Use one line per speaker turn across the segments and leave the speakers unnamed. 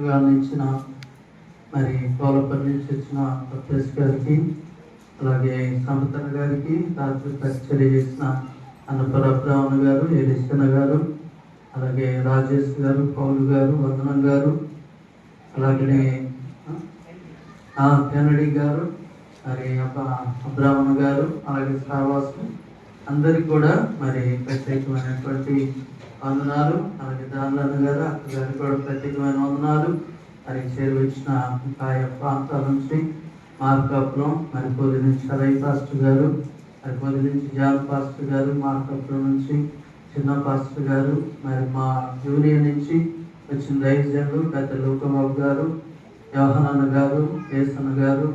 చక్కగా అందించిన మరి కోలపల్లి నుంచి వచ్చిన ప్రొఫెస్ గారికి అలాగే సమతన గారికి రాత్రి పరిచర్య చేసిన అన్నపరబ్రాహ్మణ గారు ఎలిసన గారు అలాగే రాజేష్ గారు పౌలు గారు వందనం గారు అలాగనే ఆ, కెనడి గారు మరి అబ్బ- అబ్రాహ్మణ గారు అలాగే శ్రావాసు అందరికి కూడా మరి ప్రత్యేకమైనటువంటి వందనాలు. అలాగే దానిలన్న గారు అక్కగారు కూడా ప్రత్యేకమైన వందనాలు. మరి చేరువచ్చిన ఆయా ప్రాంతాల నుంచి మార్కాపురం మరి పొది నుంచి అలై పాస్టర్ గారు మరి కొద్ది నుంచి జాన్ పాస్టర్ గారు మార్కాపురం నుంచి చిన్న పాస్టర్ గారు మరి మా యూనియన్ నుంచి వచ్చిన దైవజనులు పెద్ద లోకబాబు గారు వ్యవహారన్న గారు కేసన్న గారు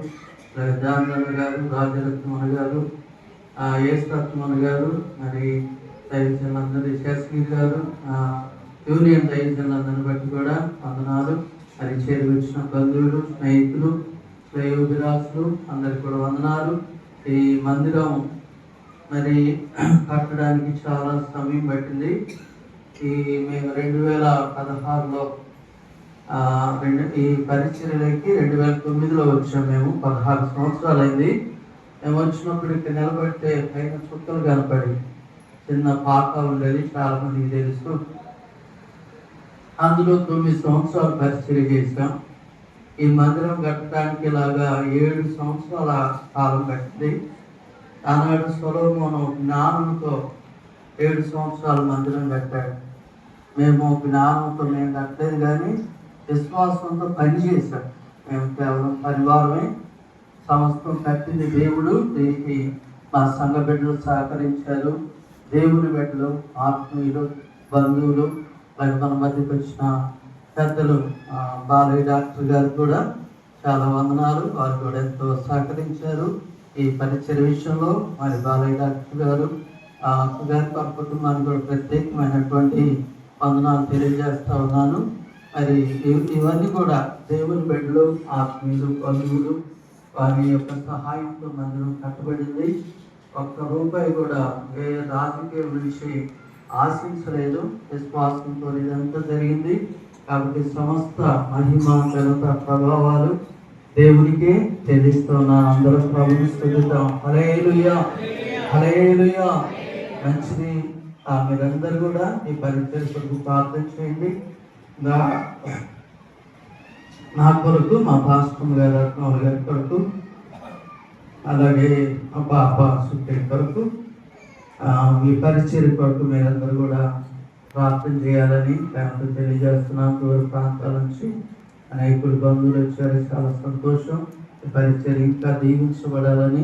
అలాగే జానన్న గారు రాజరత్నమణ గారు ఆ గారు మరి దైవజనులందరి శాస్త్రి గారు యూనియన్ దైవజనులందరిని బట్టి కూడా వందనాలు. అది చేరి వచ్చిన బంధువులు స్నేహితులు శ్రేయోభిలాసులు అందరికి కూడా వందనాలు. ఈ మందిరం మరి కట్టడానికి చాలా సమయం పట్టింది. ఈ మేము రెండు వేల పదహారులో రెండు ఈ పరిచర్యలకి రెండు వేల తొమ్మిదిలో వచ్చాము మేము. పదహారు సంవత్సరాలు అయింది మేము వచ్చినప్పుడు ఇక్కడ నిలబడితే పైన చుక్కలు కనపడి చిన్న పాక ఉండేది చాలా మందికి తెలుసు. అందులో తొమ్మిది సంవత్సరాలు పరిస్థితి చేశాం ఈ మందిరం కట్టడానికి ఇలాగా ఏడు సంవత్సరాల కాలం పట్టింది. ఆనాడు సొలోమోను జ్ఞానంతో ఏడు సంవత్సరాల మందిరం కట్టాడు మేము జ్ఞానంతో మేము కట్టలేదు కానీ విశ్వాసంతో పనిచేశాం మేము కేవలం పరివారమే. సంవత్సరం కట్టింది దేవుడు. దీనికి మా సంఘ బిడ్డలు సహకరించారు. దేవుని బిడ్డలు ఆత్మీయులు బంధువులు మరి మన మధ్యకి వచ్చిన పెద్దలు బాలయ్య డాక్టర్ గారు కూడా చాలా వందనాలు. వారు కూడా ఎంతో సహకరించారు ఈ పరిచయ విషయంలో. మరి బాలయ్య డాక్టర్ గారు గారి వారి కుటుంబానికి కూడా ప్రత్యేకమైనటువంటి వందనాలు తెలియజేస్తా ఉన్నాను. మరి ఇవన్నీ కూడా దేవుని బిడ్డలు ఆత్మీయులు బంధువులు వారి యొక్క సహాయంతో మందిరం కట్టబడింది ఒక్క రూపాయి కూడా వేరే రాజకీయం నుంచి ఆశించలేదు. విశ్వాసంతో ఇదంతా జరిగింది. కాబట్టి సమస్త మహిమ ఘనత ప్రభావాలు దేవునికే చెల్లిస్తున్నాను అందరూ ప్రభుని స్థుతిద్దాం. హలేలుయా హలేలుయా మంచిది. మీరందరూ కూడా ఈ పరిచయం కొరకు ప్రార్థన చేయండి. నా కొరకు మా పాస్టమ్ గారు గారి కొరకు అలాగే అబ్బా అబ్బా సుట్టి కొరకు మీ పరిచయం కొరకు మీరందరూ కూడా ప్రార్థన చేయాలని ప్రేమతో తెలియజేస్తున్నాం. దూర ప్రాంతాల నుంచి అనేకులు బంధువులు వచ్చారు. చాలా సంతోషం. పరిచయం ఇంకా దీవించబడాలని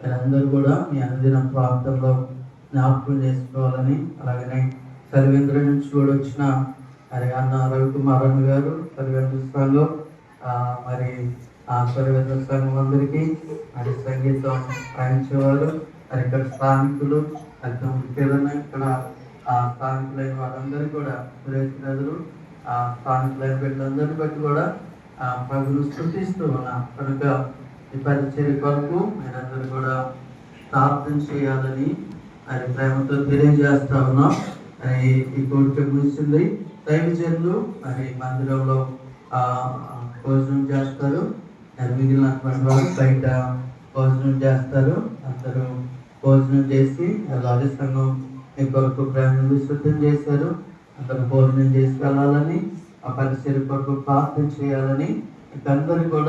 మీరందరూ కూడా మీ అనుదిన ప్రాంతంలో జ్ఞాపకం చేసుకోవాలని అలాగనే సర్వేంద్ర నుంచి కూడా వచ్చిన మరి అన్న రవికుమార్ అన్న గారు సర్వేంద్ర స్థాయిలో మరి ఆ సంఘం అందరికీ మరి సంగీతం వాళ్ళు మరి ఇక్కడ స్థానికులు మరి ఏదైనా ఇక్కడ ఆ స్థానికులైన వాళ్ళందరూ కూడా సురేష్ గారు ఆ స్థానికులైన బిడ్డలందరినీ బట్టి కూడా ఆ ప్రభును స్థుతిస్తూ ఉన్నాం. కనుక ఈ పరిచర్య కొరకు మీరందరూ కూడా ప్రార్థన చేయాలని మరి ప్రేమతో తెలియజేస్తా ఉన్నాం. మరి ఈ కోరిక ముగిసింది. దైవజనులు మరి మందిరంలో భోజనం చేస్తారు. బయట భోజనం చేస్తారు. అందరూ భోజనం చేసి అలాగే సంఘం కొరకు ప్రయాణం విశుద్ధం చేశారు. అందరూ భోజనం చేసి వెళ్ళాలని ఆ పరిచయ కొరకు ప్రార్థన చేయాలని అందరూ కూడా